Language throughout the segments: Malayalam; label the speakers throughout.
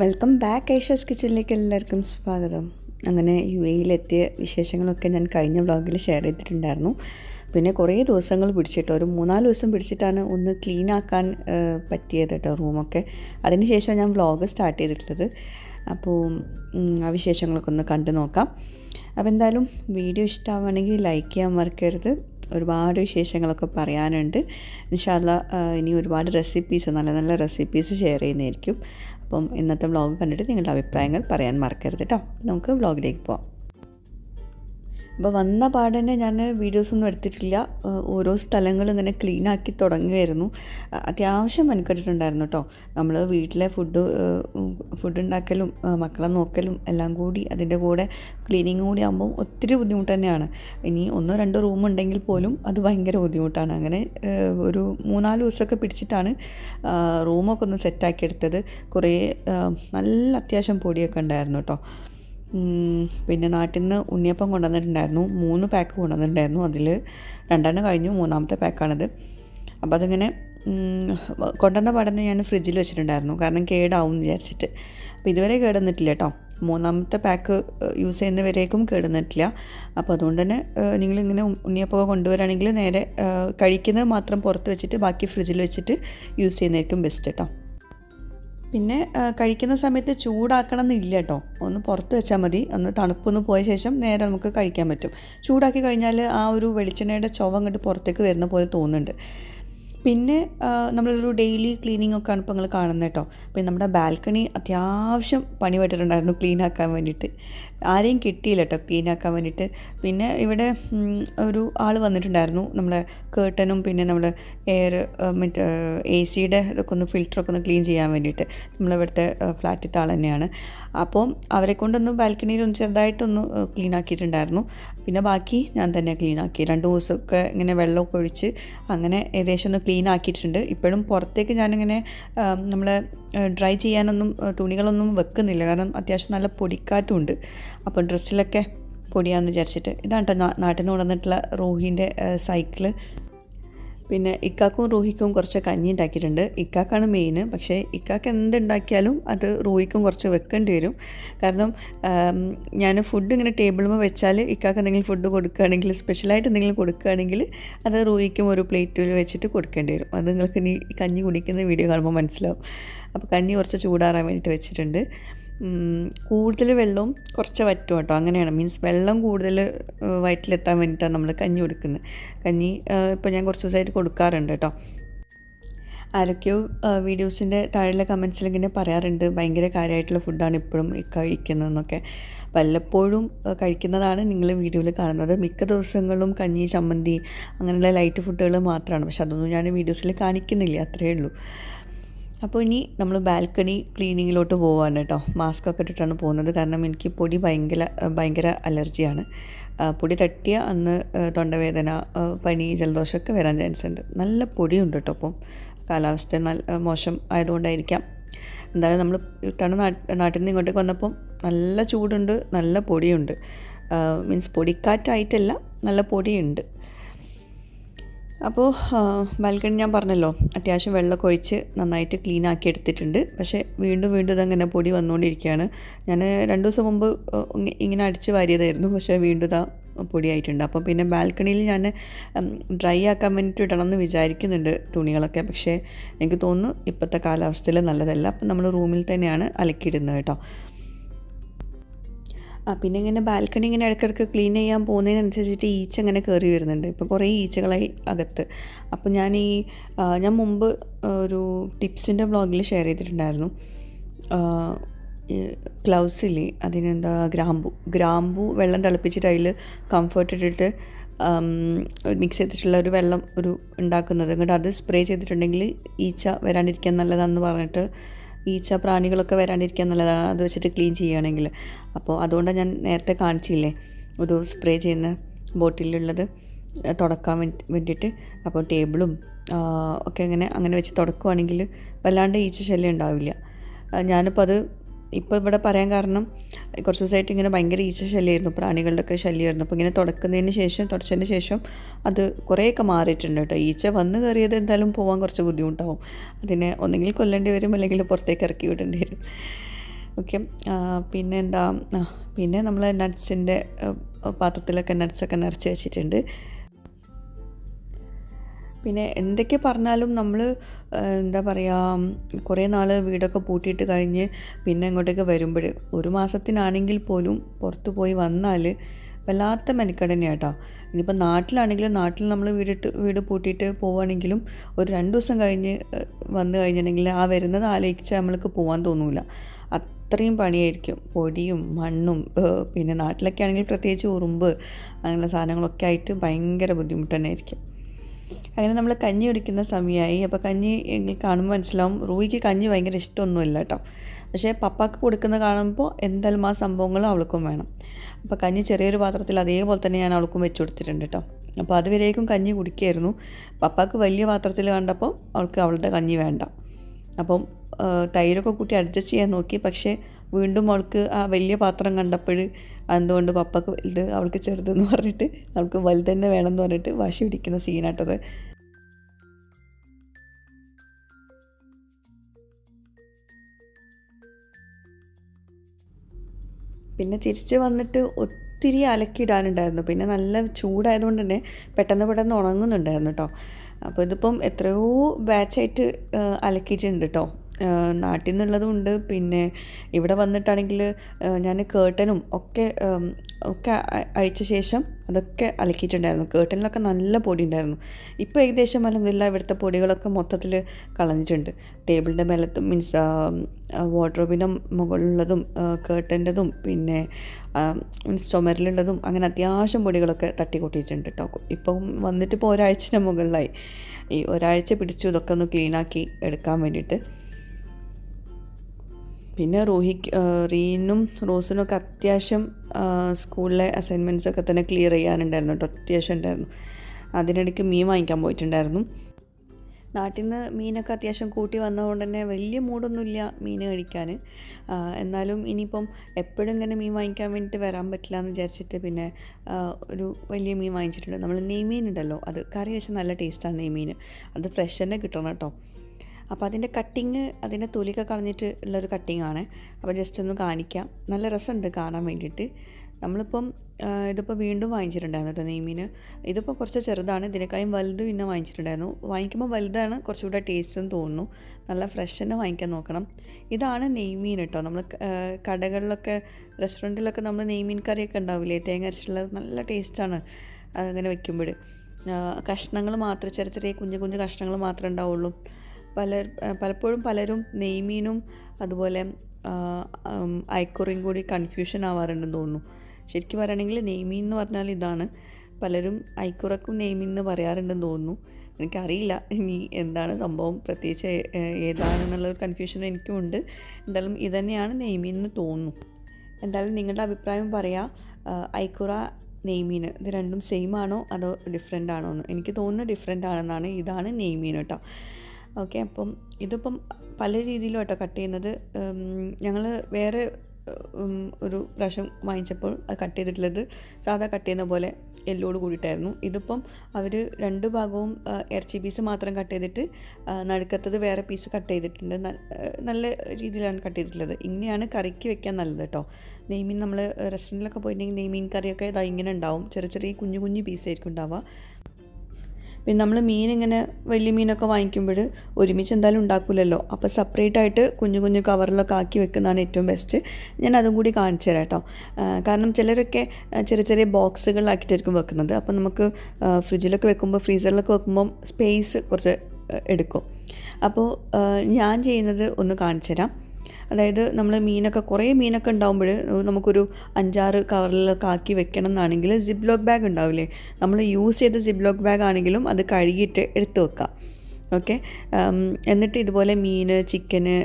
Speaker 1: വെൽക്കം ബാക്ക് ഏഷ്യാസ് കിച്ചണിലേക്ക് എല്ലാവർക്കും സ്വാഗതം. അങ്ങനെ യു എയിലെത്തിയ വിശേഷങ്ങളൊക്കെ ഞാൻ കഴിഞ്ഞ വ്ളോഗിൽ ഷെയർ ചെയ്തിട്ടുണ്ടായിരുന്നു. പിന്നെ കുറേ ദിവസങ്ങൾ പിടിച്ചിട്ട് ഒരു മൂന്നാൽ ദിവസം പിടിച്ചിട്ടാണ് ഒന്ന് ക്ലീൻ ആക്കാൻ പറ്റിയത് കേട്ടോ റൂമൊക്കെ അതിനുശേഷം ഞാൻ വ്ളോഗ് സ്റ്റാർട്ട് ചെയ്തിട്ടുള്ളത്. അപ്പോൾ ആ വിശേഷങ്ങളൊക്കെ ഒന്ന് കണ്ടു നോക്കാം. അപ്പോൾ എന്തായാലും വീഡിയോ ഇഷ്ടമാവുകയാണെങ്കിൽ ലൈക്ക് ചെയ്യാൻ മറക്കരുത്. ഒരുപാട് വിശേഷങ്ങളൊക്കെ പറയാനുണ്ട്. ഇൻഷാല്ല ഇനി ഒരുപാട് റെസിപ്പീസ് നല്ല നല്ല റെസിപ്പീസ് ഷെയർ ചെയ്യുന്നതായിരിക്കും. അപ്പം ഇന്നത്തെ വ്ളോഗ് കണ്ടിട്ട് നിങ്ങളുടെ അഭിപ്രായങ്ങൾ പറയാൻ മറക്കരുത് കേട്ടോ നമുക്ക് വ്ളോഗിലേക്ക് പോവാം. അപ്പോൾ വന്ന പാടന്നെ ഞാൻ വീഡിയോസൊന്നും എടുത്തിട്ടില്ല. ഓരോ സ്ഥലങ്ങളും ഇങ്ങനെ ക്ലീൻ ആക്കി തുടങ്ങുമായിരുന്നു അത്യാവശ്യം മെനക്കെട്ടിട്ടുണ്ടായിരുന്നു കേട്ടോ നമ്മൾ വീട്ടിലെ ഫുഡ് ഫുഡ് ഉണ്ടാക്കലും മക്കളെ നോക്കലും എല്ലാം കൂടി അതിന്റെ കൂടെ ക്ലീനിങ് കൂടി ആകുമ്പോൾ ഒത്തിരി ബുദ്ധിമുട്ട് തന്നെയാണ്. ഇനി ഒന്നോ രണ്ടോ റൂം ഉണ്ടെങ്കിൽ പോലും അത് ഭയങ്കര ബുദ്ധിമുട്ടാണ്. അങ്ങനെ ഒരു മൂന്നാൽ ദിവസമൊക്കെ പിടിച്ചിട്ടാണ് റൂമൊക്കെ ഒന്ന് സെറ്റാക്കി എടുത്തത്. കുറേ നല്ല അത്യാവശ്യം പൊടിയൊക്കെ ഉണ്ടായിരുന്നു കേട്ടോ പിന്നെ നാട്ടിൽ നിന്ന് ഉണ്ണിയപ്പം കൊണ്ടുവന്നിട്ടുണ്ടായിരുന്നു. മൂന്ന് പാക്ക് കൊണ്ടുവന്നിട്ടുണ്ടായിരുന്നു അതിൽ രണ്ടെണ്ണം കഴിഞ്ഞു മൂന്നാമത്തെ പാക്കാണിത് അപ്പോൾ അതിങ്ങനെ കൊണ്ടുവന്ന പാടന്നെ ഞാൻ ഫ്രിഡ്ജിൽ വെച്ചിട്ടുണ്ടായിരുന്നു. കാരണം കേടാവും വിചാരിച്ചിട്ട്. അപ്പോൾ ഇതുവരെ കേടുന്നിട്ടില്ല കേട്ടോ മൂന്നാമത്തെ പാക്ക് യൂസ് ചെയ്യുന്നവരേക്കും കേടുന്നിട്ടില്ല. അപ്പോൾ അതുകൊണ്ട് തന്നെ നിങ്ങളിങ്ങനെ ഉണ്ണിയപ്പമൊക്കെ കൊണ്ടുവരാണെങ്കിൽ നേരെ കഴിക്കുന്നത് മാത്രം പുറത്ത് വെച്ചിട്ട് ബാക്കി ഫ്രിഡ്ജിൽ വെച്ചിട്ട് യൂസ് ചെയ്യുന്നതായിരിക്കും ബെസ്റ്റ് കേട്ടോ പിന്നെ കഴിക്കുന്ന സമയത്ത് ചൂടാക്കണം എന്നില്ല കേട്ടോ ഒന്ന് പുറത്ത് വെച്ചാൽ മതി. ഒന്ന് തണുപ്പൊന്ന് പോയ ശേഷം നേരെ നമുക്ക് കഴിക്കാൻ പറ്റും. ചൂടാക്കി കഴിഞ്ഞാൽ ആ ഒരു വെളിച്ചെണ്ണയുടെ ചുവ അങ്ങോട്ട് പുറത്തേക്ക് വരുന്ന പോലെ തോന്നുന്നുണ്ട്. പിന്നെ നമ്മളൊരു ഡെയിലി ക്ലീനിങ് ഒക്കെയാണ് ഇപ്പോൾ നിങ്ങൾ കാണുന്നത് കേട്ടോ. പിന്നെ നമ്മുടെ ബാൽക്കണി അത്യാവശ്യം പണി പെട്ടിട്ടുണ്ടായിരുന്നു ക്ലീൻ ആക്കാൻ വേണ്ടിയിട്ട്. ആരെയും കിട്ടിയില്ല കേട്ടോ ക്ലീൻ ആക്കാൻ വേണ്ടിയിട്ട് പിന്നെ ഇവിടെ ഒരു ആൾ വന്നിട്ടുണ്ടായിരുന്നു. നമ്മുടെ കേട്ടനും പിന്നെ നമ്മുടെ എയർ മറ്റേ എ സിയുടെ ഇതൊക്കെ ഒന്ന് ഫിൽറ്ററൊക്കെ ഒന്ന് ക്ലീൻ ചെയ്യാൻ വേണ്ടിയിട്ട് നമ്മളിവിടുത്തെ ഫ്ലാറ്റിത്തെ ആൾ തന്നെയാണ്. അപ്പോൾ അവരെ കൊണ്ടൊന്ന് ബാൽക്കണിയിൽ ഒന്ന് ചെറുതായിട്ടൊന്ന് ക്ലീൻ ആക്കിയിട്ടുണ്ടായിരുന്നു. പിന്നെ ബാക്കി ഞാൻ തന്നെ ക്ലീൻ ആക്കി. രണ്ട് ദിവസമൊക്കെ ഇങ്ങനെ വെള്ളമൊക്കെ ഒഴിച്ച് അങ്ങനെ ഏകദേശം ഒന്ന് ക്ലീൻ ആക്കിയിട്ടുണ്ട്. ഇപ്പോഴും പുറത്തേക്ക് ഞാനിങ്ങനെ നമ്മൾ ഡ്രൈ ചെയ്യാനൊന്നും തുണികളൊന്നും വെക്കുന്നില്ല. കാരണം അത്യാവശ്യം നല്ല പൊടിക്കാറ്റും ഉണ്ട്. അപ്പോൾ ഡ്രസ്സിലൊക്കെ പൊടിയാന്ന് വിചാരിച്ചിട്ട്. ഇതാണ് കേട്ടോ നാട്ടിൽ നിന്ന് കൊണ്ടുവന്നിട്ടുള്ള റോഹിന്റെ സൈക്കിൾ. പിന്നെ ഇക്കാക്കും റോഹിക്കും കുറച്ച് കഞ്ഞി ഉണ്ടാക്കിയിട്ടുണ്ട്. ഇക്കാക്കാണ് മെയിൻ പക്ഷേ ഇക്കാക്ക് എന്തുണ്ടാക്കിയാലും അത് റോഹിക്കും കുറച്ച് വെക്കേണ്ടി വരും. കാരണം ഞാൻ ഫുഡ് ഇങ്ങനെ ടേബിളിൽ വെച്ചാൽ ഇക്കാക്ക് എന്തെങ്കിലും ഫുഡ് കൊടുക്കുകയാണെങ്കിൽ സ്പെഷ്യലായിട്ട് എന്തെങ്കിലും കൊടുക്കുകയാണെങ്കിൽ അത് റോഹിക്കും ഒരു പ്ലേറ്റിൽ വെച്ചിട്ട് കൊടുക്കേണ്ടി വരും. അത് നിങ്ങൾക്ക് ഇനി കഞ്ഞി കുടിക്കുന്ന വീഡിയോ കാണുമ്പോൾ മനസ്സിലാവും. അപ്പോൾ കഞ്ഞി കുറച്ച് ചൂടാറാൻ വേണ്ടിയിട്ട് വെച്ചിട്ടുണ്ട്. കൂടുതൽ വെള്ളവും കുറച്ച് വറ്റും കേട്ടോ. അങ്ങനെയാണ്. മീൻസ് വെള്ളം കൂടുതൽ വയറ്റിലെത്താൻ വേണ്ടിയിട്ടാണ് നമ്മൾ കഞ്ഞി കൊടുക്കുന്നത്. കഞ്ഞി ഇപ്പോൾ ഞാൻ കുറച്ച് ദിവസമായിട്ട് കൊടുക്കാറുണ്ട് കേട്ടോ. ആരൊക്കെയോ വീഡിയോസിന്റെ താഴെ കമൻസിൽ ഇങ്ങനെ പറയാറുണ്ട്. ഭയങ്കര കാര്യമായിട്ടുള്ള ഫുഡാണ് ഇപ്പോഴും കഴിക്കുന്നതെന്നൊക്കെ. വല്ലപ്പോഴും കഴിക്കുന്നതാണ് നിങ്ങൾ വീഡിയോയിൽ കാണുന്നത്. മിക്ക ദിവസങ്ങളും കഞ്ഞി ചമ്മന്തി അങ്ങനെയുള്ള ലൈറ്റ് ഫുഡുകൾ മാത്രമാണ് പക്ഷെ അതൊന്നും ഞാൻ വീഡിയോസിൽ കാണിക്കുന്നില്ല. അത്രയേ ഉള്ളൂ. അപ്പോൾ ഇനി നമ്മൾ ബാൽക്കണി ക്ലീനിങ്ങിലോട്ട് പോവാണ് കേട്ടോ. മാസ്ക് ഒക്കെ ഇട്ടിട്ടാണ് പോകുന്നത്. കാരണം എനിക്ക് പൊടി ഭയങ്കര ഭയങ്കര അലർജിയാണ്. പൊടി തട്ടിയ അന്ന് തൊണ്ടവേദന പനി ജലദോഷമൊക്കെ വരാൻ ചാൻസ് ഉണ്ട്. നല്ല പൊടിയുണ്ട് കേട്ടോ അപ്പം. കാലാവസ്ഥ നല്ല മോശം ആയതുകൊണ്ടായിരിക്കാം. എന്തായാലും നമ്മൾ നാട്ട് നാട്ടിൽ നിന്ന് ഇങ്ങോട്ടേക്ക് വന്നപ്പം നല്ല ചൂടുണ്ട് നല്ല പൊടിയുണ്ട്. മീൻസ് പൊടിക്കാറ്റായിട്ടല്ല നല്ല പൊടിയുണ്ട്. അപ്പോൾ ബാൽക്കണി ഞാൻ പറഞ്ഞല്ലോ അത്യാവശ്യം വെള്ളമൊക്കെ ഒഴിച്ച് നന്നായിട്ട് ക്ലീൻ ആക്കി എടുത്തിട്ടുണ്ട്. പക്ഷേ വീണ്ടും വീണ്ടും ഇതങ്ങനെ പൊടി വന്നുകൊണ്ടിരിക്കുകയാണ്. ഞാൻ രണ്ട് ദിവസം മുമ്പ് ഇങ്ങനെ അടിച്ച് വാരിയതായിരുന്നു. പക്ഷേ വീണ്ടും ഇതാ പൊടിയായിട്ടുണ്ട്. അപ്പോൾ പിന്നെ ബാൽക്കണിയിൽ ഞാൻ ഡ്രൈ ആക്കാൻ വേണ്ടിയിട്ട് ഇടണം എന്ന് വിചാരിക്കുന്നുണ്ട് തുണികളൊക്കെ. പക്ഷേ എനിക്ക് തോന്നുന്നു ഇപ്പോഴത്തെ കാലാവസ്ഥയിൽ നല്ലതല്ല. അപ്പം നമ്മൾ റൂമിൽ തന്നെയാണ് അലക്കിയിടുന്നത് കേട്ടോ. പിന്നെ ഇങ്ങനെ ബാൽക്കണി ഇങ്ങനെ ഇടയ്ക്കിടയ്ക്ക് ക്ലീൻ ചെയ്യാൻ പോകുന്നതിനനുസരിച്ചിട്ട് ഈച്ച അങ്ങനെ കയറി വരുന്നുണ്ട്. ഇപ്പോൾ കുറേ ഈച്ചകളായി അകത്ത്. അപ്പോൾ ഞാൻ ഈ ഞാൻ മുമ്പ് ഒരു ടിപ്സിന്റെ ബ്ലോഗിൽ ഷെയർ ചെയ്തിട്ടുണ്ടായിരുന്നു. ക്ലൗസില്ലേ അതിനെന്താ ഗ്രാമ്പു ഗ്രാമ്പു വെള്ളം തിളപ്പിച്ചിട്ട് അതിൽ കംഫർട്ട് ഇട്ടിട്ട് മിക്സ് ചെയ്തിട്ടുള്ള ഒരു വെള്ളം ഒരു ഉണ്ടാക്കുന്നത്. എന്നിട്ട് അത് സ്പ്രേ ചെയ്തിട്ടുണ്ടെങ്കിൽ ഈച്ച വരാണ്ടിരിക്കാൻ നല്ലതാണെന്ന് പറഞ്ഞിട്ട് ഈച്ച പ്രാണികളൊക്കെ വരാണ്ടിരിക്കാൻ നല്ലതാണ് അത് വെച്ചിട്ട് ക്ലീൻ ചെയ്യുകയാണെങ്കിൽ. അപ്പോൾ അതുകൊണ്ടാണ് ഞാൻ നേരത്തെ കാണിച്ചില്ലേ ഒരു സ്പ്രേ ചെയ്യുന്ന ബോട്ടിലുള്ളത് തുടക്കാൻ വേണ്ടി വേണ്ടിയിട്ട്. അപ്പോൾ ടേബിളും ഒക്കെ അങ്ങനെ അങ്ങനെ വെച്ച് തുടക്കുവാണെങ്കിൽ വല്ലാണ്ട് ഈച്ച ശല്യം ഉണ്ടാവില്ല. ഞാനിപ്പോൾ അത് ഇപ്പോൾ ഇവിടെ പറയാൻ കാരണം കുറച്ച് ദിവസമായിട്ട് ഇങ്ങനെ ഭയങ്കര ഈച്ച ശല്യമായിരുന്നു പ്രാണികളുടെയൊക്കെ ശല്യമായിരുന്നു. അപ്പോൾ ഇങ്ങനെ തുടക്കുന്നതിന് ശേഷം തുടച്ചതിന് ശേഷം അത് കുറേയൊക്കെ മാറിയിട്ടുണ്ട് കേട്ടോ. ഈച്ച വന്ന് കയറിയത് എന്തായാലും പോകാൻ കുറച്ച് ബുദ്ധിമുട്ടാവും. അതിനെ ഒന്നെങ്കിൽ കൊല്ലേണ്ടി വരും അല്ലെങ്കിൽ പുറത്തേക്ക് ഇറക്കി വിടേണ്ടി വരും. ഓക്കെ. പിന്നെ എന്താ പിന്നെ നമ്മൾ നട്ട്സിന്റെ പാത്രത്തിലൊക്കെ നട്ട്സൊക്കെ നിറച്ച് വെച്ചിട്ടുണ്ട്. പിന്നെ എന്തൊക്കെ പറഞ്ഞാലും നമ്മൾ എന്താ പറയുക കുറേ നാൾ വീടൊക്കെ പൂട്ടിയിട്ട് കഴിഞ്ഞ് പിന്നെ ഇങ്ങോട്ടേക്ക് വരുമ്പോൾ ഒരു മാസത്തിനാണെങ്കിൽ പോലും പുറത്ത് പോയി വന്നാൽ വല്ലാത്ത മെനക്കെട് തന്നെയാണ് കേട്ടോ ഇനിയിപ്പോൾ നാട്ടിലാണെങ്കിലും നാട്ടിൽ നമ്മൾ വീടിട്ട് വീട് പൂട്ടിയിട്ട് പോവുകയാണെങ്കിലും ഒരു രണ്ട് ദിവസം കഴിഞ്ഞ് വന്നു കഴിഞ്ഞിട്ടുണ്ടെങ്കിൽ ആ വരുന്നത് ആലോചിച്ചാൽ നമ്മൾക്ക് പോകാൻ തോന്നില്ല അത്രയും പണിയായിരിക്കും. പൊടിയും മണ്ണും പിന്നെ നാട്ടിലൊക്കെ ആണെങ്കിൽ പ്രത്യേകിച്ച് ഉറുമ്പ് അങ്ങനെയുള്ള സാധനങ്ങളൊക്കെ ആയിട്ട് ഭയങ്കര ബുദ്ധിമുട്ട് തന്നെ ആയിരിക്കും. അങ്ങനെ നമ്മൾ കഞ്ഞി കുടിക്കുന്ന സമയമായി അപ്പോൾ കഞ്ഞി കാണുമ്പോൾ മനസ്സിലാവും. റൂയിക്ക് കഞ്ഞി ഭയങ്കര ഇഷ്ടമൊന്നുമില്ല കേട്ടോ. പക്ഷേ പപ്പാക്ക് കൊടുക്കുന്ന കാണുമ്പോൾ എന്തായാലും ആ സംഭവങ്ങളും അവൾക്കും വേണം. അപ്പോൾ കഞ്ഞി ചെറിയൊരു പാത്രത്തിൽ അതേപോലെ തന്നെ ഞാൻ അവൾക്കും വെച്ച് കൊടുത്തിട്ടുണ്ട് കേട്ടോ. അപ്പോൾ അതുവരേക്കും കഞ്ഞി കുടിക്കായിരുന്നു. പപ്പാക്ക് വലിയ പാത്രത്തിൽ കണ്ടപ്പോൾ അവൾക്ക് അവളുടെ കഞ്ഞി വേണ്ട. അപ്പം തൈരൊക്കെ കൂട്ടി അഡ്ജസ്റ്റ് ചെയ്യാൻ നോക്കി. പക്ഷേ വീണ്ടും അവൾക്ക് ആ വലിയ പാത്രം കണ്ടപ്പോൾ എന്തുകൊണ്ട് പപ്പക്ക് വലുത് അവൾക്ക് ചെറുതെന്ന് പറഞ്ഞിട്ട് അവൾക്ക് വലുത് തന്നെ വേണമെന്ന് പറഞ്ഞിട്ട് വാശി പിടിക്കുന്ന സീനാട്ടത് പിന്നെ തിരിച്ച് വന്നിട്ട് ഒത്തിരി അലക്കിയിടാനുണ്ടായിരുന്നു. പിന്നെ നല്ല ചൂടായതുകൊണ്ട് തന്നെ പെട്ടെന്ന് പെട്ടെന്ന് ഉണങ്ങുന്നുണ്ടായിരുന്നു കേട്ടോ അപ്പോൾ ഇതിപ്പം എത്രയോ ബാച്ചായിട്ട് അലക്കിയിട്ടുണ്ട് കേട്ടോ നാട്ടിൽ നിന്നുള്ളതും ഉണ്ട്. പിന്നെ ഇവിടെ വന്നിട്ടാണെങ്കിൽ ഞാൻ കേട്ടനും ഒക്കെ ഒക്കെ അഴിച്ച ശേഷം അതൊക്കെ അലക്കിയിട്ടുണ്ടായിരുന്നു. കേട്ടനിലൊക്കെ നല്ല പൊടി ഉണ്ടായിരുന്നു. ഇപ്പോൾ ഏകദേശം അലഹമില്ല ഇവിടുത്തെ പൊടികളൊക്കെ മൊത്തത്തിൽ കളഞ്ഞിട്ടുണ്ട്. ടേബിളിന്റെ മേലത്തും മീൻസ് വാർഡ്രോബിന്റെ മുകളിലുള്ളതും കേട്ടന്റെതും പിന്നെ മീൻസ് ചുമരിലുള്ളതും അങ്ങനെ അത്യാവശ്യം പൊടികളൊക്കെ തട്ടിക്കൂട്ടിയിട്ടുണ്ട് കേട്ടോ ഇപ്പം വന്നിട്ട് ഇപ്പോൾ ഒരാഴ്ചയുടെ മുകളിലായി. ഈ ഒരാഴ്ച പിടിച്ചു ഇതൊക്കെ ഒന്ന് ക്ലീനാക്കി എടുക്കാൻ വേണ്ടിയിട്ട്. പിന്നെ റൂഹിക്ക് റീനും റോസിനും ഒക്കെ അത്യാവശ്യം സ്കൂളിലെ അസൈൻമെന്റ്സ് ഒക്കെ തന്നെ ക്ലിയർ ചെയ്യാനുണ്ടായിരുന്നു കേട്ടോ. അത്യാവശ്യം ഉണ്ടായിരുന്നു. അതിനിടയ്ക്ക് മീൻ വാങ്ങിക്കാൻ പോയിട്ടുണ്ടായിരുന്നു. നാട്ടിൽ നിന്ന് മീനൊക്കെ അത്യാവശ്യം കൂട്ടി വന്നതുകൊണ്ട് തന്നെ വലിയ മൂടൊന്നുമില്ല മീൻ കഴിക്കാൻ. എന്നാലും ഇനിയിപ്പം എപ്പോഴും ഇങ്ങനെ മീൻ വാങ്ങിക്കാൻ വേണ്ടിയിട്ട് വരാൻ പറ്റില്ല എന്ന് വിചാരിച്ചിട്ട് പിന്നെ ഒരു വലിയ മീൻ വാങ്ങിച്ചിട്ടുണ്ട്. നമ്മൾ നെയ്മീൻ ഉണ്ടല്ലോ അത് കറി വെച്ചാൽ നല്ല ടേസ്റ്റാണ് നെയ്മീൻ. അത് ഫ്രഷ് തന്നെ കിട്ടണം കേട്ടോ. അപ്പോൾ അതിന്റെ കട്ടിങ് അതിന്റെ തൊലിയൊക്കെ കളഞ്ഞിട്ട് ഉള്ളൊരു കട്ടിങ് ആണ്. അപ്പോൾ ജസ്റ്റ് ഒന്ന് കാണിക്കാം. നല്ല രസമുണ്ട് കാണാൻ വേണ്ടിയിട്ട്. നമ്മളിപ്പം ഇതിപ്പോൾ വീണ്ടും വാങ്ങിച്ചിട്ടുണ്ടായിരുന്നു കേട്ടോ നെയ്മീൻ ഇതിപ്പോൾ കുറച്ച് ചെറുതാണ്. ഇതിനേക്കാളും വലുത് പിന്നെ വാങ്ങിച്ചിട്ടുണ്ടായിരുന്നു. വാങ്ങിക്കുമ്പോൾ വലുതാണ് കുറച്ചുകൂടെ ടേസ്റ്റും തോന്നുന്നു. നല്ല ഫ്രഷ് തന്നെ വാങ്ങിക്കാൻ നോക്കണം. ഇതാണ് നെയ്മീൻ കേട്ടോ. നമ്മൾ കടകളിലൊക്കെ റെസ്റ്റോറന്റിലൊക്കെ നമ്മൾ നെയ്മീൻ കറിയൊക്കെ ഉണ്ടാവില്ലേ? തേങ്ങ അരച്ചിട്ടുള്ളത് നല്ല ടേസ്റ്റാണ് അങ്ങനെ വെക്കുമ്പോൾ. കഷ്ണങ്ങൾ മാത്രം ചെറിയ ചെറിയ കുഞ്ഞു കുഞ്ഞു കഷ്ണങ്ങൾ മാത്രമേ ഉണ്ടാവുള്ളൂ. പല പലപ്പോഴും പലരും നെയ്മീനും അതുപോലെ ഐക്കുറയും കൂടി കൺഫ്യൂഷൻ ആവാറുണ്ടെന്ന് തോന്നുന്നു. ശരിക്കും പറയുകയാണെങ്കിൽ നെയ്മീൻ എന്ന് പറഞ്ഞാൽ ഇതാണ്. പലരും ഐക്കുറക്കും നെയ്മീൻ എന്ന് പറയാറുണ്ടെന്ന് തോന്നുന്നു. എനിക്കറിയില്ല ഇനി എന്താണ് സംഭവം പ്രത്യേകിച്ച് ഏതാണെന്നുള്ളൊരു കൺഫ്യൂഷൻ എനിക്കും ഉണ്ട്. എന്തായാലും ഇതന്നെയാണ് നെയ്മീൻ എന്ന് തോന്നുന്നു. എന്തായാലും നിങ്ങളുടെ അഭിപ്രായം പറയാം ഐക്കുറ നെയ്മീൻ ഇത് രണ്ടും സെയിം ആണോ അതോ ഡിഫറെന്റ് ആണോ എന്ന്? എനിക്ക് തോന്നുന്നത് ഡിഫറെന്റ് ആണെന്നാണ്. ഇതാണ് നെയ്മീൻ കേട്ടോ. ഓക്കെ അപ്പം ഇതിപ്പം പല രീതിയിലും കേട്ടോ കട്ട് ചെയ്യുന്നത് ഞങ്ങൾ വേറെ ഒരു പ്രാവശ്യം വാങ്ങിച്ചപ്പോൾ അത് കട്ട് ചെയ്തിട്ടുള്ളത് സാധാ കട്ട് ചെയ്യുന്ന പോലെ എല്ലോട് കൂടിയിട്ടായിരുന്നു. ഇതിപ്പം അവർ രണ്ട് ഭാഗവും ഇറച്ചി പീസ് മാത്രം കട്ട് ചെയ്തിട്ട് നടുക്കത്തത് വേറെ പീസ് കട്ട് ചെയ്തിട്ടുണ്ട്. നല്ല രീതിയിലാണ് കട്ട് ചെയ്തിട്ടുള്ളത്. ഇങ്ങനെയാണ് കറിക്ക് വെക്കാൻ നല്ലത് കേട്ടോ നെയ്മീൻ നമ്മൾ റെസ്റ്റോറന്റിലൊക്കെ പോയിട്ടുണ്ടെങ്കിൽ നെയ്മീൻ കറിയൊക്കെ ഇതാ ഇങ്ങനെ ഉണ്ടാവും. ചെറിയ ചെറിയ കുഞ്ഞു കുഞ്ഞു പീസായിരിക്കും ഉണ്ടാവുക. പിന്നെ നമ്മൾ മീൻ ഇങ്ങനെ വലിയ മീനൊക്കെ വാങ്ങിക്കുമ്പോൾ ഒരുമിച്ച് എന്തായാലും ഉണ്ടാക്കില്ലല്ലോ അപ്പോൾ സെപ്പറേറ്റ് ആയിട്ട് കുഞ്ഞു കുഞ്ഞു കവറിലൊക്കെ ആക്കി വെക്കുന്നതാണ് ഏറ്റവും ബെസ്റ്റ് ഞാൻ അതും കൂടി കാണിച്ചു തരാം കേട്ടോ കാരണം ചിലരൊക്കെ ചെറിയ ചെറിയ ബോക്സുകളിലാക്കിയിട്ടായിരിക്കും വെക്കുന്നത്. അപ്പോൾ നമുക്ക് ഫ്രിഡ്ജിലൊക്കെ വെക്കുമ്പോൾ ഫ്രീസറിലൊക്കെ വെക്കുമ്പം സ്പേസ് കുറച്ച് എടുക്കും. അപ്പോൾ ഞാൻ ചെയ്യുന്നത് ഒന്ന് കാണിച്ചു തരാം. അതായത് നമ്മൾ മീനൊക്കെ കുറേ മീനൊക്കെ ഉണ്ടാകുമ്പോൾ നമുക്കൊരു അഞ്ചാറ് കവറിലൊക്കെ ആക്കി വെക്കണം എന്നാണെങ്കിൽ സിപ്പ് ലോക്ക് ബാഗ് ഉണ്ടാവില്ലേ? നമ്മൾ യൂസ് ചെയ്ത സിപ്പ് ലോക്ക് ബാഗ് ആണെങ്കിലും അത് കഴുകിയിട്ട് എടുത്ത് വെക്കാം. ഓക്കെ എന്നിട്ട് ഇതുപോലെ മീൻ ചിക്കന്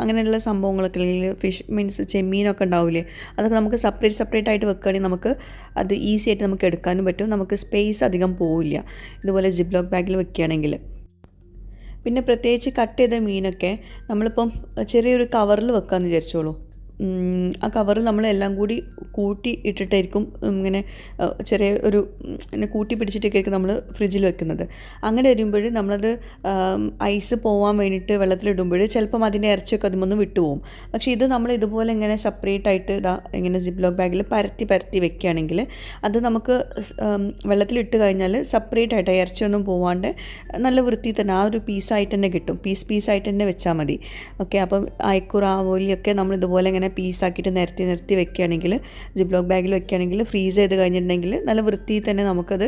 Speaker 1: അങ്ങനെയുള്ള സംഭവങ്ങളൊക്കെ അല്ലെങ്കിൽ ഫിഷ് മീൻസ് ചെമ്മീനൊക്കെ ഉണ്ടാവില്ലേ? അതൊക്കെ നമുക്ക് സെപ്പറേറ്റ് സെപ്പറേറ്റ് ആയിട്ട് വെക്കുകയാണെങ്കിൽ നമുക്ക് അത് ഈസി ആയിട്ട് നമുക്ക് എടുക്കാനും പറ്റും. നമുക്ക് സ്പേസ് അധികം പോവില്ല. ഇതുപോലെ ജിബ്ലോക്ക് ലോക്ക് ബാഗിൽ വെക്കുകയാണെങ്കിൽ. പിന്നെ പ്രത്യേകിച്ച് കട്ട് ചെയ്ത മീനൊക്കെ നമ്മളിപ്പം ചെറിയൊരു കവറിൽ വെക്കാമെന്ന് വിചാരിച്ചോളൂ. ആ കവർ നമ്മളെല്ലാം കൂടി കൂട്ടി ഇട്ടിട്ടായിരിക്കും ഇങ്ങനെ ചെറിയ ഒരു പിന്നെ കൂട്ടി പിടിച്ചിട്ടൊക്കെ നമ്മൾ ഫ്രിഡ്ജിൽ വെക്കുന്നത്. അങ്ങനെ വരുമ്പോൾ നമ്മളത് ഐസ് പോവാൻ വേണ്ടിയിട്ട് വെള്ളത്തിലിടുമ്പോൾ ചിലപ്പം അതിന്റെ ഇറച്ചിയൊക്കെ അതിമൊന്നും വിട്ടുപോകും പക്ഷേ ഇത് നമ്മൾ ഇതുപോലെ ഇങ്ങനെ സെപ്പറേറ്റ് ആയിട്ട് ഇതാ ഇങ്ങനെ ജിപ്ലോക്ക് ബാഗിൽ പരത്തി പരത്തി വെക്കുകയാണെങ്കിൽ അത് നമുക്ക് വെള്ളത്തിലിട്ട് കഴിഞ്ഞാൽ സെപ്പറേറ്റ് ആയിട്ട് ഇറച്ചിയൊന്നും പോവാണ്ട് നല്ല വൃത്തി തന്നെ ആ ഒരു പീസായിട്ട് തന്നെ കിട്ടും. പീസ് പീസായിട്ട് തന്നെ വെച്ചാൽ മതി. ഓക്കെ അപ്പം അയക്കുറ ആവോലിയൊക്കെ നമ്മൾ ഇതുപോലെ ഇങ്ങനെ പീസാക്കിയിട്ട് നിരത്തി നിരത്തി വെക്കുകയാണെങ്കിൽ ജിപ്ലോക്ക് ബാഗിൽ വെക്കുകയാണെങ്കിൽ ഫ്രീസ് ചെയ്ത് കഴിഞ്ഞിട്ടുണ്ടെങ്കിൽ നല്ല വൃത്തിയിൽ തന്നെ നമുക്കത്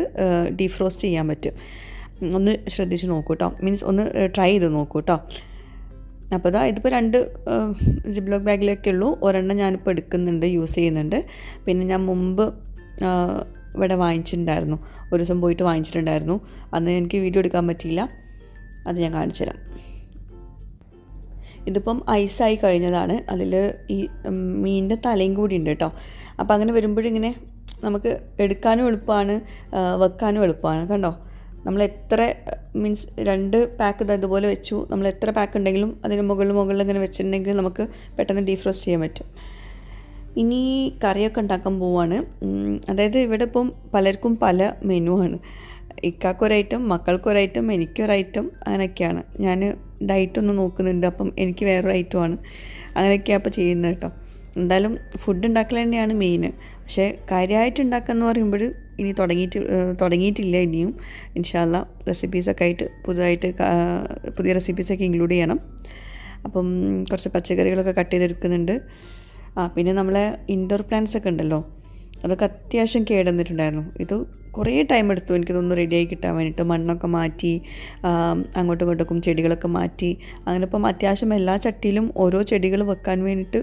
Speaker 1: ഡീഫ്രോസ്റ്റ് ചെയ്യാൻ പറ്റും. ഒന്ന് ശ്രദ്ധിച്ച് നോക്കൂ കേട്ടോ മീൻസ് ഒന്ന് ട്രൈ ചെയ്ത് നോക്കൂ കേട്ടോ അപ്പോൾ ഇതാ ഇതിപ്പോൾ രണ്ട് ജിബ്ലോക്ക് ബാഗിലൊക്കെ ഉള്ളൂ. ഒരെണ്ണം ഞാനിപ്പോൾ എടുക്കുന്നുണ്ട് യൂസ് ചെയ്യുന്നുണ്ട്. പിന്നെ ഞാൻ മുമ്പ് ഇവിടെ വാങ്ങിച്ചിട്ടുണ്ടായിരുന്നു. ഒരു ദിവസം പോയിട്ട് വാങ്ങിച്ചിട്ടുണ്ടായിരുന്നു. അന്ന് എനിക്ക് വീഡിയോ എടുക്കാൻ പറ്റിയില്ല. അത് ഞാൻ കാണിച്ചു തരാം ഇതിപ്പം ഐസായി കഴിഞ്ഞതാണ്. അതിൽ ഈ മീനിന്റെ തലയും കൂടി ഉണ്ട് കേട്ടോ അപ്പോൾ അങ്ങനെ വരുമ്പോഴിങ്ങനെ നമുക്ക് എടുക്കാനും എളുപ്പമാണ് വെക്കാനും എളുപ്പമാണ് കണ്ടോ? നമ്മൾ എത്ര മീൻസ് രണ്ട് പാക്ക് ഇത് ഇതുപോലെ വെച്ചു. നമ്മൾ എത്ര പാക്ക് ഉണ്ടെങ്കിലും അതിന് മുകളിൽ മുകളിൽ ഇങ്ങനെ വെച്ചിട്ടുണ്ടെങ്കിൽ നമുക്ക് പെട്ടെന്ന് ഡീഫ്രോസ്റ്റ് ചെയ്യാൻ പറ്റും. ഇനി കറിയൊക്കെ ഉണ്ടാക്കാൻ പോവാണ്. അതായത് ഇവിടെ ഇപ്പം പലർക്കും പല മെനുവാണ് ഇക്കാക്കൊരൈറ്റം മക്കൾക്കൊരൈറ്റം എനിക്കൊരൈറ്റം അങ്ങനെയൊക്കെയാണ്. ഞാൻ ഡയറ്റ് ഒന്ന് നോക്കുന്നുണ്ട്. അപ്പം എനിക്ക് വേറൊരു ഐറ്റമാണ് അങ്ങനെയൊക്കെയാണ് അപ്പോൾ ചെയ്യുന്നത് കേട്ടോ. എന്തായാലും ഫുഡ് ഉണ്ടാക്കൽ തന്നെയാണ് മെയിൻ പക്ഷേ കാര്യമായിട്ട് ഉണ്ടാക്കുക എന്ന് പറയുമ്പോൾ ഇനി തുടങ്ങിയിട്ട് തുടങ്ങിയിട്ടില്ല ഇനിയും. ഇൻഷാല്ല റെസിപ്പീസൊക്കെ ആയിട്ട് പുതുതായിട്ട് പുതിയ റെസിപ്പീസൊക്കെ ഇൻക്ലൂഡ് ചെയ്യണം. അപ്പം കുറച്ച് പച്ചക്കറികളൊക്കെ കട്ട് ചെയ്തെടുക്കുന്നുണ്ട്. ആ പിന്നെ നമ്മളെ ഇൻഡോർ പ്ലാന്റ്സ് ഒക്കെ ഉണ്ടല്ലോ. അതൊക്കെ അത്യാവശ്യം കേടുവന്നിട്ടുണ്ടായിരുന്നു. ഇത് കുറേ ടൈം എടുത്തു. എനിക്കിതൊന്ന് റെഡിയായി കിട്ടാൻ വേണ്ടിയിട്ട് മണ്ണൊക്കെ മാറ്റി അങ്ങോട്ടും ഇങ്ങോട്ടും ചെടികളൊക്കെ മാറ്റി. അങ്ങനെ ഇപ്പം അത്യാവശ്യം എല്ലാ ചട്ടിയിലും ഓരോ ചെടികൾ വെക്കാൻ വേണ്ടിയിട്ട്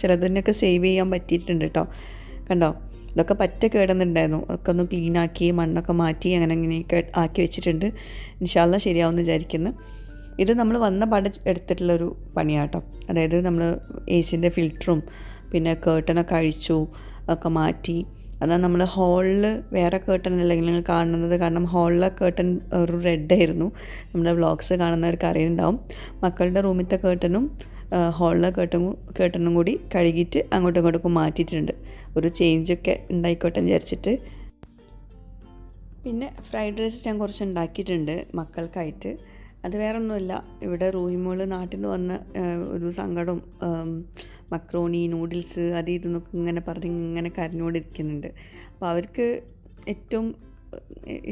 Speaker 1: ചിലതിനൊക്കെ സേവ് ചെയ്യാൻ പറ്റിയിട്ടുണ്ട് കേട്ടോ കണ്ടോ? ഇതൊക്കെ പറ്റ കേടുന്നുണ്ടായിരുന്നു ഒക്കെ ഒന്ന് ക്ലീൻ ആക്കി മണ്ണൊക്കെ മാറ്റി അങ്ങനെ അങ്ങനെയൊക്കെ ആക്കി വെച്ചിട്ടുണ്ട്. ഇൻഷാല്ല ശരിയാവുമെന്ന് വിചാരിക്കുന്നു. ഇത് നമ്മൾ വന്ന പാട് എടുത്തിട്ടുള്ളൊരു പണിയാട്ടോ അതായത് നമ്മൾ എ സിന്റെ ഫിൽറ്ററും പിന്നെ കേട്ടനൊക്കെ അഴിച്ചു ഒക്കെ മാറ്റി. അതാണ് നമ്മൾ ഹാളിൽ വേറെ കേട്ടൻ അല്ലെങ്കിൽ നിങ്ങൾ കാണുന്നത് കാരണം ഹാളിലെ കേട്ടൻ ഒരു റെഡ് ആയിരുന്നു. നമ്മുടെ വ്ളോഗ്സ് കാണുന്നവർക്ക് അറിയുന്നുണ്ടാവും. മക്കളുടെ റൂമിലത്തെ കേട്ടനും ഹാളിലെ കേട്ടനും കേട്ടനും കൂടി കഴുകിയിട്ട് അങ്ങോട്ടും ഇങ്ങോട്ടും മാറ്റിയിട്ടുണ്ട്. ഒരു ചേഞ്ചൊക്കെ ഉണ്ടായിക്കോട്ടെ എന്ന് വിചാരിച്ചിട്ട്. പിന്നെ ഫ്രൈഡ് റൈസ് ഞാൻ കുറച്ച് ഉണ്ടാക്കിയിട്ടുണ്ട് മക്കൾക്കായിട്ട്. അത് വേറെ ഒന്നുമില്ല ഇവിടെ റൂഹിമോൾ നാട്ടിൽ നിന്ന് വന്ന ഒരു സങ്കടം മക്രോണി നൂഡിൽസ് അത് ഇതെന്നൊക്കെ ഇങ്ങനെ പറഞ്ഞ് ഇങ്ങനെ കരഞ്ഞുകൊണ്ടിരിക്കുന്നുണ്ട്. അപ്പോൾ അവർക്ക് ഏറ്റവും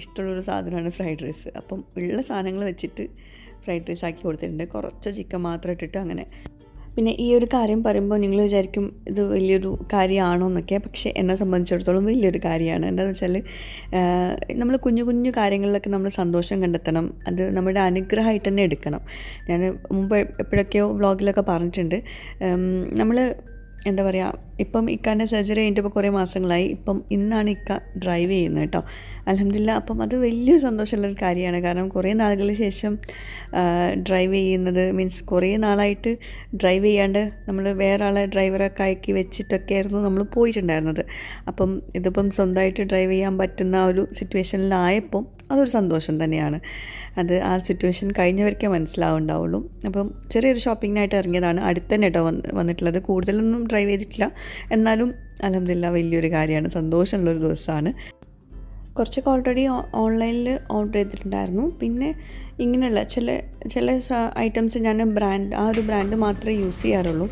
Speaker 1: ഇഷ്ടമുള്ളൊരു സാധനമാണ് ഫ്രൈഡ് റൈസ്. അപ്പം ഉള്ള സാധനങ്ങൾ വെച്ചിട്ട് ഫ്രൈഡ് റൈസ് ആക്കി കൊടുത്തിട്ടുണ്ട്. കുറച്ച് ചിക്കൻ മാത്രം ഇട്ടിട്ട് അങ്ങനെ പിന്നെ ഈ ഒരു കാര്യം പറയുമ്പോൾ നിങ്ങൾ വിചാരിക്കും ഇത് വലിയൊരു കാര്യമാണോ എന്നൊക്കെ. പക്ഷേ എന്നെ സംബന്ധിച്ചിടത്തോളം വലിയൊരു കാര്യമാണ്. എന്താണെന്ന് വെച്ചാൽ നമ്മൾ കുഞ്ഞു കുഞ്ഞു കാര്യങ്ങളിലൊക്കെ നമ്മൾ സന്തോഷം കണ്ടെത്തണം. അത് നമ്മുടെ അനുഗ്രഹമായിട്ട് തന്നെ എടുക്കണം. ഞാൻ മുമ്പ് എപ്പോഴൊക്കെയോ വ്ളോഗിലൊക്കെ പറഞ്ഞിട്ടുണ്ട്. നമ്മൾ എന്താ പറയുക ഇപ്പം ഇക്കാന്റെ സർജറി കഴിഞ്ഞിട്ടിപ്പോൾ കുറേ മാസങ്ങളായി. ഇപ്പം ഇന്നാണ് ഇക്ക ഡ്രൈവ് ചെയ്യുന്നത് കേട്ടോ. അലഹമില്ല അപ്പം അത് വലിയ സന്തോഷമുള്ളൊരു കാര്യമാണ്. കാരണം കുറേ നാളുകൾ ശേഷം ഡ്രൈവ് ചെയ്യുന്നത് മീൻസ് കുറേ നാളായിട്ട് ഡ്രൈവ് ചെയ്യാണ്ട് നമ്മൾ വേറെ ആളെ ഡ്രൈവറൊക്കെ ആക്കി വെച്ചിട്ടൊക്കെ ആയിരുന്നു നമ്മൾ പോയിട്ടുണ്ടായിരുന്നത്. അപ്പം ഇതിപ്പം സ്വന്തമായിട്ട് ഡ്രൈവ് ചെയ്യാൻ പറ്റുന്ന ഒരു സിറ്റുവേഷനിലായപ്പം അതൊരു സന്തോഷം തന്നെയാണ്. അത് ആ സിറ്റുവേഷൻ കഴിഞ്ഞവർക്കേ മനസ്സിലാവുണ്ടാവുള്ളൂ. അപ്പം ചെറിയൊരു ഷോപ്പിങ്ങിനായിട്ട് ഇറങ്ങിയതാണ്. അടുത്ത തന്നെ കേട്ടോ വന്ന് വന്നിട്ടുള്ളത്. കൂടുതലൊന്നും ഡ്രൈവ് ചെയ്തിട്ടില്ല. എന്നാലും അലഹമില്ല വലിയൊരു കാര്യമാണ്. സന്തോഷമുള്ളൊരു ദിവസമാണ്. കുറച്ചൊക്കെ ഓൾറെഡി ഓൺലൈനിൽ ഓർഡർ ചെയ്തിട്ടുണ്ടായിരുന്നു. പിന്നെ ഇങ്ങനെയുള്ള ചില ചില ഐറ്റംസ് ഞാൻ ബ്രാൻഡ് ആ ഒരു ബ്രാൻഡ് മാത്രമേ യൂസ് ചെയ്യാറുള്ളൂ.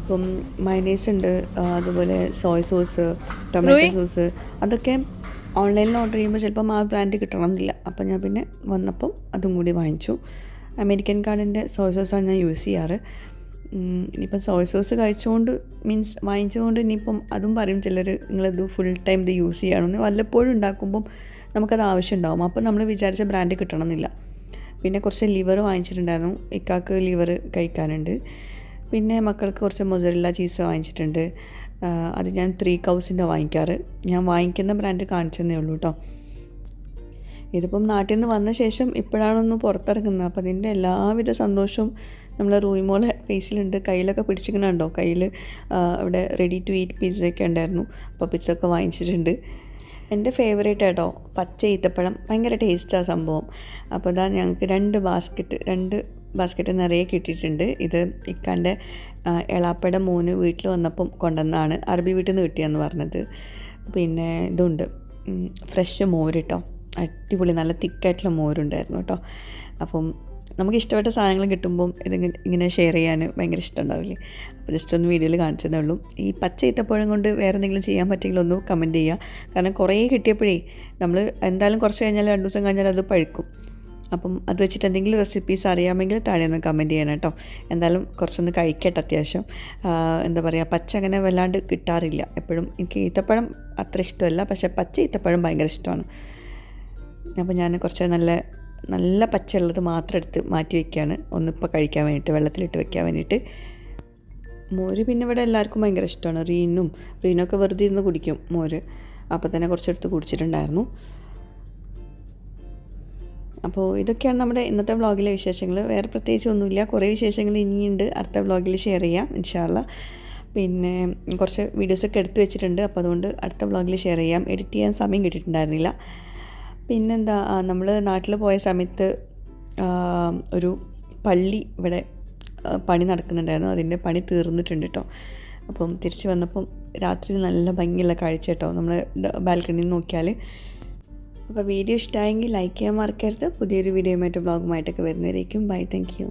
Speaker 1: അപ്പം മൈനേസ് ഉണ്ട് അതുപോലെ സോയ സോസ് ടൊമാറ്റോ സോസ് അതൊക്കെ ഓൺലൈനിൽ ഓർഡർ ചെയ്യുമ്പോൾ ചിലപ്പം ആ ബ്രാൻഡ് കിട്ടണമെന്നില്ല. അപ്പം ഞാൻ പിന്നെ വന്നപ്പം അതും കൂടി വാങ്ങിച്ചു. അമേരിക്കൻ കാർഡിന്റെ സോയ സോസാണ് ഞാൻ യൂസ് ചെയ്യാറ്. ഇനിയിപ്പം സോയ സോസ് കഴിച്ചുകൊണ്ട് മീൻസ് വാങ്ങിച്ചുകൊണ്ട് ഇനിയിപ്പം അതും പറയും ചിലർ നിങ്ങളത് ഫുൾ ടൈം ഇത് യൂസ് ചെയ്യണമെന്ന്. വല്ലപ്പോഴും ഉണ്ടാക്കുമ്പം നമുക്കത് ആവശ്യമുണ്ടാവും. അപ്പം നമ്മൾ വിചാരിച്ച ബ്രാൻഡ് കിട്ടണമെന്നില്ല. പിന്നെ കുറച്ച് ലിവർ വാങ്ങിച്ചിട്ടുണ്ടായിരുന്നു. ഇക്കാക്ക് ലിവർ കഴിക്കാനുണ്ട്. പിന്നെ മക്കൾക്ക് കുറച്ച് മൊസറില്ല ചീസ് വാങ്ങിച്ചിട്ടുണ്ട്. അത് ഞാൻ ത്രീ കൗസിന്റെ വാങ്ങിക്കാറ്. ഞാൻ വാങ്ങിക്കുന്ന ബ്രാൻഡ് കാണിച്ചെന്നേ ഉള്ളൂ കേട്ടോ ഇതിപ്പം നാട്ടിൽ നിന്ന് വന്ന ശേഷം ഇപ്പോഴാണൊന്ന് പുറത്തിറങ്ങുന്നത്. അപ്പോൾ അതിന്റെ എല്ലാവിധ സന്തോഷവും നമ്മളെ റൂയിമോളെ ഫേസിലുണ്ട് കയ്യിലൊക്കെ പിടിച്ചിരിക്കണുണ്ടോ? കയ്യിൽ അവിടെ റെഡി ടു ഈറ്റ് പിസ്സയൊക്കെ ഉണ്ടായിരുന്നു. അപ്പോൾ പിസ്സ ഒക്കെ വാങ്ങിച്ചിട്ടുണ്ട്. എന്റെ ഫേവറേറ്റ് കേട്ടോ പച്ച ഈത്തപ്പഴം. ഭയങ്കര ടേസ്റ്റാണ് സംഭവം. അപ്പോൾ ഇതാ ഞങ്ങൾക്ക് രണ്ട് ബാസ്ക്കറ്റ് രണ്ട് ബാസ്ക്കറ്റ് നിറയെ കിട്ടിയിട്ടുണ്ട്. ഇത് ഇക്കാന്റെ എളാപ്പയുടെ മോന് വീട്ടിൽ വന്നപ്പം കൊണ്ടുവന്നാണ്. അറബി വീട്ടിൽ നിന്ന് കിട്ടിയെന്ന് പറഞ്ഞത്. പിന്നെ ഇതുണ്ട്. ഫ്രഷ് മോര് കേട്ടോ അടിപൊളി നല്ല തിക്കായിട്ടുള്ള മോരുണ്ടായിരുന്നു കേട്ടോ അപ്പം നമുക്ക് ഇഷ്ടപ്പെട്ട സാധനങ്ങൾ കിട്ടുമ്പം ഇതിങ്ങനെ ഇങ്ങനെ ഷെയർ ചെയ്യാൻ ഭയങ്കര ഇഷ്ടമുണ്ടാവില്ലേ അപ്പോൾ ജസ്റ്റ് ഒന്ന് വീഡിയോയിൽ കാണിച്ചതേ ഉള്ളൂ. ഈ പച്ച ഈത്തപ്പഴം കൊണ്ട് വേറെ എന്തെങ്കിലും ചെയ്യാൻ പറ്റുമെങ്കിൽ ഒന്ന് കമന്റ് ചെയ്യുക. കാരണം കുറേ കിട്ടിയപ്പോഴേ നമ്മൾ എന്തായാലും കുറച്ച് കഴിഞ്ഞാൽ രണ്ട് ദിവസം കഴിഞ്ഞാൽ അത് പഴുക്കും. അപ്പം അത് വെച്ചിട്ട് എന്തെങ്കിലും റെസിപ്പീസ് അറിയാമെങ്കിൽ താഴെ ഒന്ന് കമന്റ് ചെയ്യണം കേട്ടോ. എന്തായാലും കുറച്ചൊന്ന് കഴിക്കട്ടെ അത്യാവശ്യം. എന്താ പറയുക പച്ച അങ്ങനെ വല്ലാണ്ട് കിട്ടാറില്ല. എപ്പോഴും എനിക്ക് ഈത്തപ്പഴം അത്ര ഇഷ്ടമല്ല. പക്ഷേ പച്ച ഈത്തപ്പഴം ഭയങ്കര ഇഷ്ടമാണ്. അപ്പോൾ ഞാൻ കുറച്ച് നല്ല നല്ല പച്ചയുള്ളത് മാത്രം എടുത്ത് മാറ്റി വയ്ക്കുകയാണ് ഒന്നിപ്പോൾ കഴിക്കാൻ വേണ്ടിയിട്ട് വെള്ളത്തിലിട്ട് വയ്ക്കാൻ വേണ്ടിയിട്ട്. മോര് പിന്നെ ഇവിടെ എല്ലാവർക്കും ഭയങ്കര ഇഷ്ടമാണ്. റീനും റീനൊക്കെ വെറുതെ ഇരുന്ന് കുടിക്കും മോര്. അപ്പോൾ തന്നെ കുറച്ചെടുത്ത് കുടിച്ചിട്ടുണ്ടായിരുന്നു. അപ്പോൾ ഇതൊക്കെയാണ് നമ്മുടെ ഇന്നത്തെ വ്ളോഗിലെ വിശേഷങ്ങൾ വേറെ പ്രത്യേകിച്ച് ഒന്നുമില്ല. കുറേ വിശേഷങ്ങൾ ഇനിയുണ്ട്. അടുത്ത വ്ളോഗിൽ ഷെയർ ചെയ്യാം ഇൻഷാല്ല പിന്നെ കുറച്ച് വീഡിയോസൊക്കെ എടുത്തു വെച്ചിട്ടുണ്ട്. അപ്പോൾ അതുകൊണ്ട് അടുത്ത വ്ളോഗിൽ ഷെയർ ചെയ്യാം. എഡിറ്റ് ചെയ്യാൻ സമയം കിട്ടിയിട്ടുണ്ടായിരുന്നില്ല. പിന്നെന്താ നമ്മൾ നാട്ടിൽ പോയ സമയത്ത് ഒരു പള്ളി ഇവിടെ പണി നടക്കുന്നുണ്ടായിരുന്നു. അതിന്റെ പണി തീർന്നിട്ടുണ്ട് കേട്ടോ അപ്പം തിരിച്ച് വന്നപ്പം രാത്രി നല്ല ഭംഗിയുള്ള കാഴ്ച കേട്ടോ നമ്മൾ ബാൽക്കണിയിൽ നോക്കിയാൽ അപ്പോൾ വീഡിയോ ഇഷ്ടമായെങ്കിൽ ലൈക്ക് ചെയ്യാൻ മറക്കരുത്. പുതിയൊരു വീഡിയോയുമായിട്ട് ബ്ലോഗുമായിട്ടൊക്കെ വരുന്നവരേക്കും ബൈ താങ്ക് യു